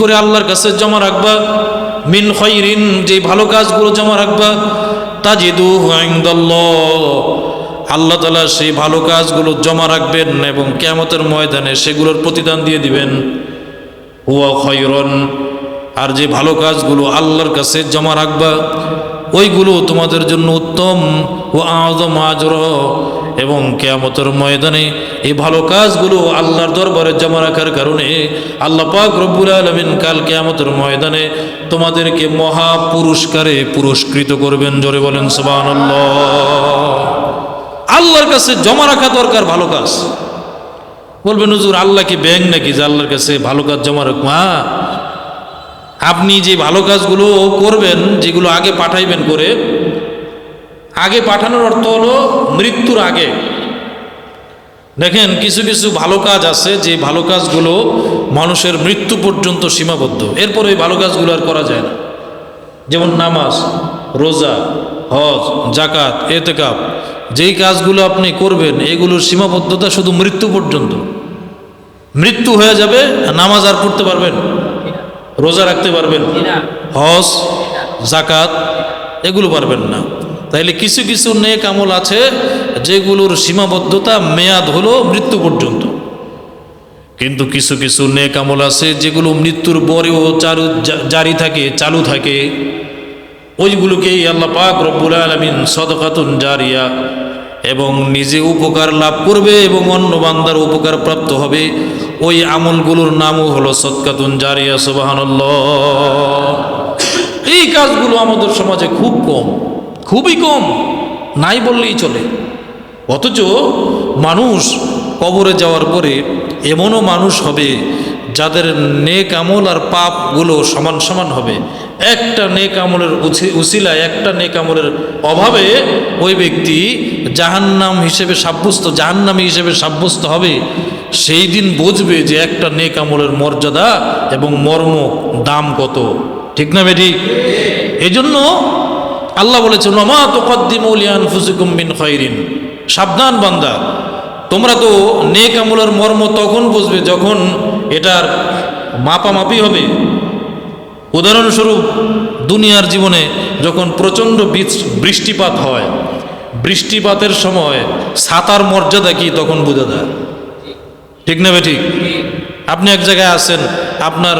করে আল্লাহর কাছে জমা রাখবা। মিন খৈরিন যে ভালো কাজগুলো জমা রাখবা। তাজিদু ইনদাল্লাহ। আল্লাহ তালা সেই ভালো কাজগুলো জমা রাখবেন এবং কেমতের ময়দানে সেগুলোর প্রতিদান দিয়ে দিবেন। হুয়া খয়রন আর যে ভালো কাজগুলো আল্লাহর কাছে জমা রাখবা, ওইগুলো তোমাদের জন্য উত্তম। ও আজম আজর এবং কেয়ামতের ময়দানে এই ভালো কাজগুলো আল্লাহর দরবারে জমা রাখার কারণে আল্লাহ পাক রব্বুল আলমিন কাল কেয়ামতের ময়দানে তোমাদেরকে মহা পুরস্কারে পুরস্কৃত করবেন। জোরে বলেন সবান আল্লাহর কাছে জমা রাখা দরকার ভালো কাজ। বলবেন, হুজুর, আল্লাহ কি ব্যাংক নাকি যে আল্লাহর কাছে ভালো কাজ জমা রাখব? হ্যাঁ। আপনি যে ভালো কাজগুলো করবেন, যেগুলো আগে পাঠাইবেন করে আগে পাঠানোর অর্থ হলো মৃত্যুর আগে। দেখেন কিছু কিছু ভালো কাজ আছে যে ভালো কাজগুলো মানুষের মৃত্যু পর্যন্ত সীমাবদ্ধ। এরপর ওই ভালো কাজগুলো আর করা যায় না। যেমন নামাজ রোজা হজ জাকাত এতেকাপ যেই কাজগুলো আপনি করবেন এগুলোর সীমাবদ্ধতা শুধু মৃত্যু পর্যন্ত। মৃত্যু হয়ে যাবে নামাজ আর পড়তে পারবেন রোজা রাখতে পারবেন হজ জাকাত এগুলো পারবেন না। তাইলে কিছু কিছু নেক আমল আছে যেগুলোর সীমাবদ্ধতা, মেয়াদ হলো মৃত্যু পর্যন্ত। কিন্তু কিছু কিছু নেক আমল আছে যেগুলো মৃত্যুর পরেও চালু জারি থাকে, চালু থাকে। ওইগুলোকেই আল্লাহ পাক রব্বুল আলমিন সদকাতুন জারিয়া এবং নিজে উপকার লাভ করবে এবং অন্য বান্দার উপকার প্রাপ্ত হবে। ওই আমলগুলোর নামও হলো সদকাতুন জারিয়া সুবাহান্লাহ এই কাজগুলো আমাদের সমাজে খুব কম। খুবই কম, নাই বললেই চলে। অথচ মানুষ কবরে যাওয়ার পরে এমনও মানুষ হবে যাদের নেক আমল আর পাপগুলো সমান সমান হবে। একটা নেক আমলের উসিলায়, একটা নেক আমলের অভাবে ওই ব্যক্তি জাহান্নাম হিসেবে সাব্যস্ত, জাহান্নামী হিসেবে সাব্যস্ত হবে। সেই দিন বুঝবে যে একটা নেক আমলের মর্যাদা এবং মর্ম দাম কত। ঠিক না বেটি? এজন্য আল্লাহ বলেছেন নমা তোকদ্দিমুলিয়ান ফুসিকুম বিন খৈরিন সাবধান বান্দা, তোমরা তো নেক আমলের মর্ম তখন বুঝবে যখন এটার মাপামাপি হবে। উদাহরণস্বরূপ, দুনিয়ার জীবনে যখন প্রচণ্ড বৃষ- বৃষ্টিপাত হয়, বৃষ্টিপাতের সময় ছাতার মর্যাদা কি তখন বোঝা যায়? ঠিক না ঠিক? আপনি এক জায়গায় আছেন, আপনার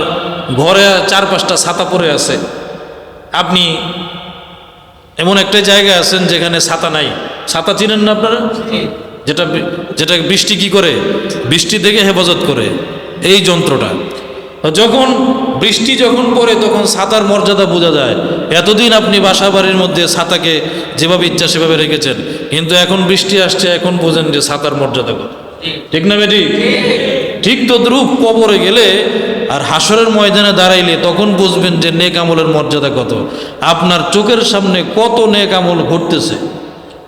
ঘরে চার পাঁচটা ছাতা পরে আছে, আপনি এমন একটা জায়গা আছেন যেখানে ছাতা নাই। ছাতা চিনেন না আপনারা? যেটা যেটা বৃষ্টি কি করে? বৃষ্টি থেকে হেফাজত করে। এই যন্ত্রটা। যখন বৃষ্টি যখন পড়ে, তখন ছাতার মর্যাদা বোঝা যায়। এতদিন আপনি বাসা বাড়ির মধ্যে ছাতাকে যেভাবে ইচ্ছা সেভাবে রেখেছেন, কিন্তু এখন বৃষ্টি আসছে, এখন বোঝেন যে ছাতার মর্যাদা কত। ঠিক না বেটি? ঠিক তদ্রূপ কবরে গেলে আর হাসরের ময়দানে দাঁড়াইলে তখন বুঝবেন যে নেক আমলের মর্যাদা কত। আপনার চোখের সামনে কত নেক আমল ঘটতেছে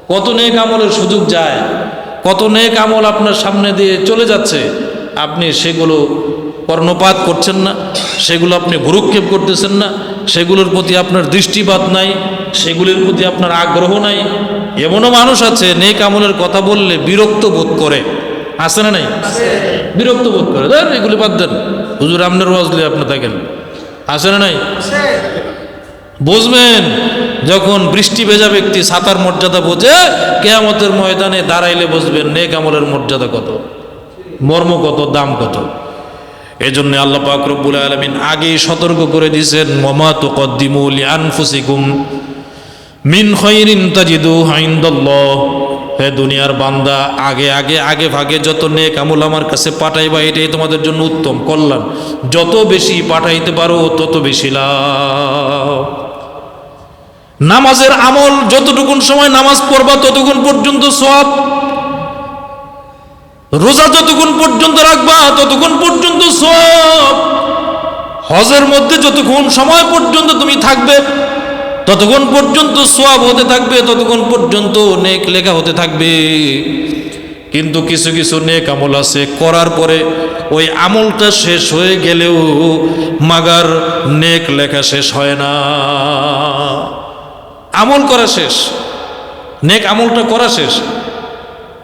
কত নেক আমলের সুযোগ যায় কত নেক আমল আপনার সামনে দিয়ে চলে যাচ্ছে আপনি সেগুলো কর্ণপাত করছেন না সেগুলো আপনি ভুরুক্ষেপ করতেছেন না সেগুলোর প্রতি আপনার দৃষ্টিপাত নাই সেগুলির প্রতি আপনার আগ্রহ নাই। এমনও মানুষ আছে নেক আমলের কথা বললে বিরক্ত বোধ করে। আছে না নাই? বিরক্ত বোধ করে। দেন এগুলি বাদ দেন। হুজুর আপনার ওয়াজলে আপনি থাকেন। আছে না নাই? বুঝবেন, যখন বৃষ্টি ভেজা ব্যক্তি সাতার মর্যাদা বোঝে, কেয়ামতের ময়দানে দাঁড়াইলে বুঝবেন নেক আমলের মর্যাদা কত, মর্ম কত, দাম কত। এই জন্য আল্লাহ পাক রব্বুল আলমিন আগেই সতর্ক করে দিয়েছেন মমা তো কদ্দিমুল আনফুসিকুম মিন খৈরিন তাজিদু হাইন্দাল্লাহ হে দুনিয়ার বান্দা, আগে আগে আগে ভাগে যত নেক আমল আমার কাছে পাঠাইবা, এটাই তোমাদের জন্য উত্তম কল্যাণ। যত বেশি পাঠাইতে পারো, তত বেশি লাভ। নামাজের আমল, যতটুকুন সময় নামাজ পড়বা ততক্ষণ পর্যন্ত সব রোজা যতক্ষণ পর্যন্ত রাখবা ততক্ষণ পর্যন্ত সব হজের মধ্যে যতক্ষণ সময় পর্যন্ত তুমি থাকবে ততক্ষণ পর্যন্ত সোয়াব হতে থাকবে, ততক্ষণ পর্যন্ত নেক লেখা হতে থাকবে। কিন্তু কিছু কিছু নেক আমল আছে, করার পরে ওই আমলটা শেষ হয়ে গেলেও মাগার নেক লেখা শেষ হয় না। আমল করা শেষ, নেক আমলটা করা শেষ।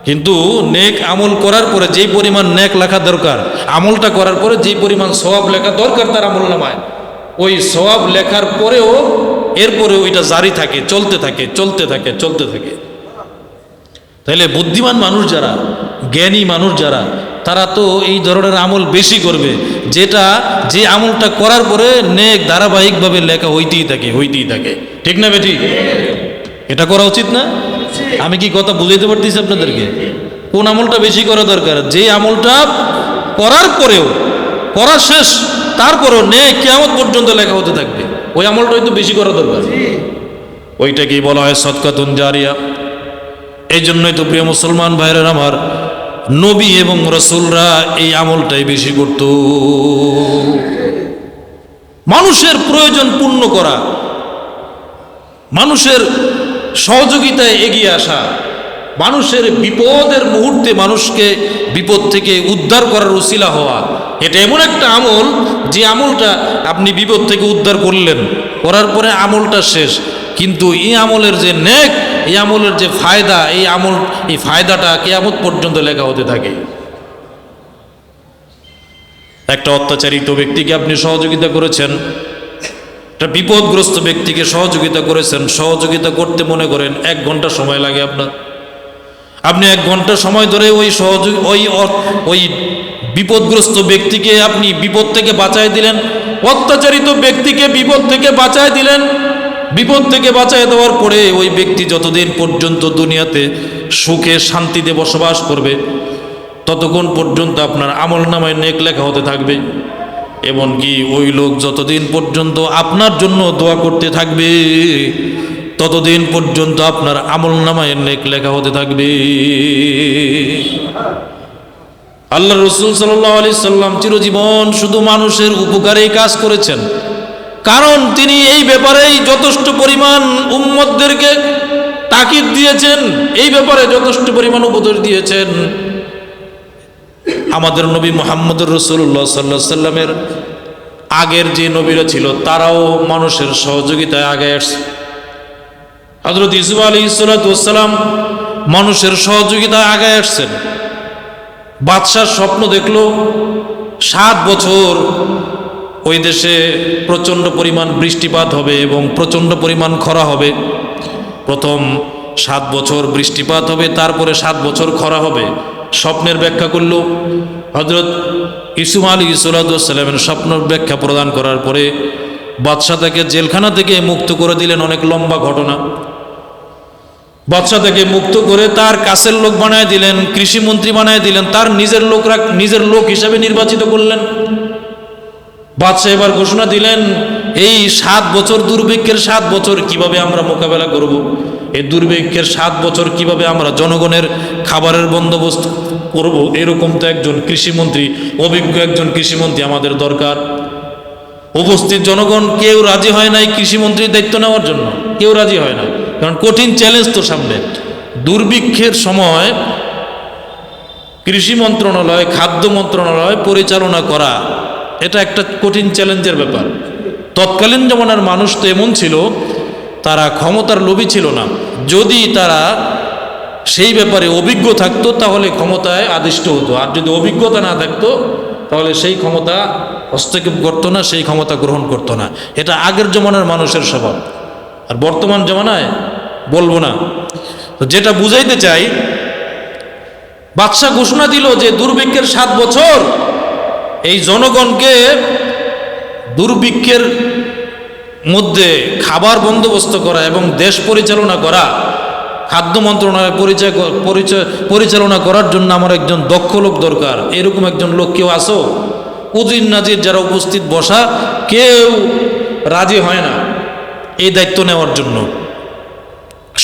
কিন্তু নেক আমল করার পরে যেই পরিমাণ নেক লেখা দরকার, আমলটা করার পরে যেই পরিমাণ সওয়াব লেখা দরকার তার আমল নামায়। ওই সওয়াব লেখার পরেও এরপরে ওইটা জারি থাকে, চলতে থাকে চলতে থাকে চলতে থাকে। তাইলে বুদ্ধিমান মানুষ যারা, জ্ঞানী মানুষ যারা, তারা তো এই ধরনের আমল বেশি করবে। যেটা, যে আমলটা করার পরে নেক ধারাবাহিকভাবে লেখা হইতেই থাকে হইতেই থাকে। ঠিক না বেটি? এটা করা উচিত না? আমি কি কথা বুঝাইতে পারতেছি আপনাদেরকে? কোন আমলটা বেশি করা দরকার? যে আমলটা করার পরেও, করা শেষ, তারপরেও নে কেমন পর্যন্ত লেখা হতে থাকবে। ওই আমলটা হয়তো বেশি করা দরকার। ওইটাকেই বলা হয় সৎকাতুন জারিয়া? এই জন্যই তো প্রিয় মুসলমান ভাইয়ের আমার নবী এবং রসুলরা এই আমলটাই বেশি করত। মানুষের প্রয়োজন পূর্ণ করা মানুষের সহযোগিতায় এগিয়ে আসা মানুষের বিপদের মুহূর্তে মানুষকে বিপদ থেকে উদ্ধার করার উসিলা হওয়া এটা এমন একটা আমল যে আমলটা আপনি বিপদ থেকে উদ্ধার করলেন, করার পরে আমলটা শেষ। কিন্তু এই আমলের যে নেক, এই আমলের যে ফায়দা, এই আমল, এই ফায়দাটা কেয়ামত পর্যন্ত লেখা হতে থাকে। একটা অত্যাচারিত ব্যক্তিকে আপনি সহযোগিতা করেছেন, একটা বিপদগ্রস্ত ব্যক্তিকে সহযোগিতা করেছেন, সহযোগিতা করতে মনে করেন, এক ঘণ্টা সময় লাগে আপনার। আপনি এক ঘণ্টা সময় ধরে ওই সহযোগ, ওই ওই বিপদগ্রস্ত ব্যক্তিকে আপনি বিপদ থেকে বাঁচায় দিলেন, অত্যাচারিত ব্যক্তিকে বিপদ থেকে বাঁচায় দিলেন। বিপদ থেকে বাঁচায় দেওয়ার পরে ওই ব্যক্তি যতদিন পর্যন্ত দুনিয়াতে সুখে, শান্তিতে বসবাস করবে, ততক্ষণ পর্যন্ত আপনার আমল নামায় নেক লেখা হতে থাকবে। এমনকি ওই লোক যতদিন পর্যন্ত আপনার জন্য দোয়া করতে থাকবে, ততদিন পর্যন্ত আপনার আমল নামায় নেক লেখা হতে থাকবে। আল্লাহ রসুল সাল্লাহ আলি সাল্লাম চিরজীবন শুধু মানুষের উপকারেই কাজ করেছেন। কারণ তিনি এই ব্যাপারেই যথেষ্ট পরিমাণ উম্মদদেরকে তাকিদ দিয়েছেন, এই ব্যাপারে যথেষ্ট পরিমাণ উপদেশ দিয়েছেন। আমাদের নবী মোহাম্মদুর রসুল্লাহ সাল্লাহ সাল্লামের আগের যে নবীরা ছিল, তারাও মানুষের সহযোগিতায় আগে আসছে। হজরত ইসুফ আলী সালাম মানুষের সহযোগিতায় আগে আসছেন। বাদশার স্বপ্ন দেখল, সাত বছর ওই দেশে প্রচণ্ড পরিমাণ বৃষ্টিপাত হবে এবং প্রচণ্ড পরিমাণ খরা হবে। প্রথম সাত বছর বৃষ্টিপাত হবে, তারপরে সাত বছর খরা হবে। স্বপ্নের ব্যাখ্যা করল হজরত ইসুম আলী ইসুল্লাহামের স্বপ্নের ব্যাখ্যা প্রদান করার পরে বাদশাহ তাকে জেলখানা থেকে মুক্ত করে দিলেন অনেক লম্বা ঘটনা। বাদশাহ থেকে মুক্ত করে তার কাছের লোক বানায় দিলেন কৃষিমন্ত্রী বানায় দিলেন, তার নিজের লোকরা, নিজের লোক হিসাবে নির্বাচিত করলেন। বাদশাহ এবার ঘোষণা দিলেন, এই সাত বছর দুর্ভিক্ষের সাত বছর কীভাবে আমরা মোকাবেলা করব। এই দুর্ভিক্ষের সাত বছর কীভাবে আমরা জনগণের খাবারের বন্দোবস্ত করব? এরকম তো একজন কৃষিমন্ত্রী অভিজ্ঞ একজন কৃষিমন্ত্রী আমাদের দরকার। উপস্থিত জনগণ কেউ রাজি হয় নাই কৃষিমন্ত্রীর দায়িত্ব নেওয়ার জন্য? কেউ রাজি হয় না। কারণ কঠিন চ্যালেঞ্জ তো সামনে। দুর্ভিক্ষের সময় কৃষি মন্ত্রণালয়, খাদ্য মন্ত্রণালয় পরিচালনা করা, এটা একটা কঠিন চ্যালেঞ্জের ব্যাপার। তৎকালীন জমানার মানুষ তো এমন ছিল, তারা ক্ষমতার লোভী ছিল না। যদি তারা সেই ব্যাপারে অভিজ্ঞ থাকতো, তাহলে ক্ষমতায় আদিষ্ট হতো। আর যদি অভিজ্ঞতা না থাকতো, তাহলে সেই ক্ষমতা হস্তক্ষেপ করতো না, সেই ক্ষমতা গ্রহণ করতো না। এটা আগের জমানার মানুষের স্বভাব। আর বর্তমান জমানায় বলব না। যেটা বুঝাইতে চাই, বাদশাহ ঘোষণা দিল যে দুর্ভিক্ষের সাত বছর এই জনগণকে দুর্ভিক্ষের মধ্যে খাবার বন্দোবস্ত করা এবং দেশ পরিচালনা করা, খাদ্য মন্ত্রণালয় পরিচয় পরিচয়, পরিচালনা করার জন্য আমার একজন দক্ষ লোক দরকার। এরকম একজন লোক কেউ আসো উজির নাজির যারা উপস্থিত বসা, কেউ রাজি হয় না। এই দায়িত্ব নেওয়ার জন্য।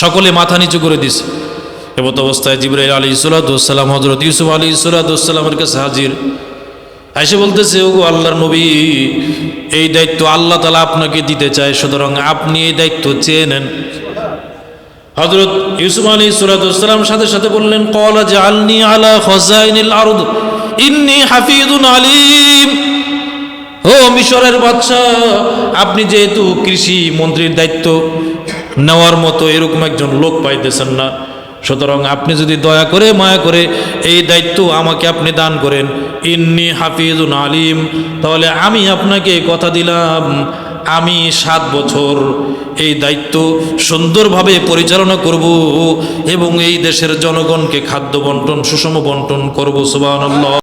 সকলে মাথা নিচু করে দিছে। এমত অবস্থায় জিব্রাইল আলী ইসুল্লাহাম হজরত ইউসুফ আলী ইসুল্লাহামের কাছে হাজির। এসে বলতেছে, ওগো আল্লাহর নবী, এই দায়িত্ব আল্লাহ তালা আপনাকে দিতে চায়, সুতরাং আপনি এই দায়িত্ব চেয়ে নেন। হজরত ইউসুফ আলী সুরাতাম সাথে সাথে বললেন কলা যে আলনি আলা খজাইনিল আরদ, ইন্নি হাফিদুন আলিম। ও মিশরের বাদশা আপনি যেহেতু কৃষি মন্ত্রীর দায়িত্ব, নেওয়ার মতো এরকম একজন লোক পাইতেছেন না। সুতরাং আপনি যদি দয়া করে, মায়া করে এই দায়িত্ব আমাকে আপনি দান করেন, ইন্নি হাফিজুন আলিম। তাহলে আমি আপনাকে কথা দিলাম, আমি সাত বছর এই দায়িত্ব সুন্দরভাবে পরিচালনা করব এবং এই দেশের জনগণকে খাদ্য বন্টন, সুষম বন্টন করব সুবাহ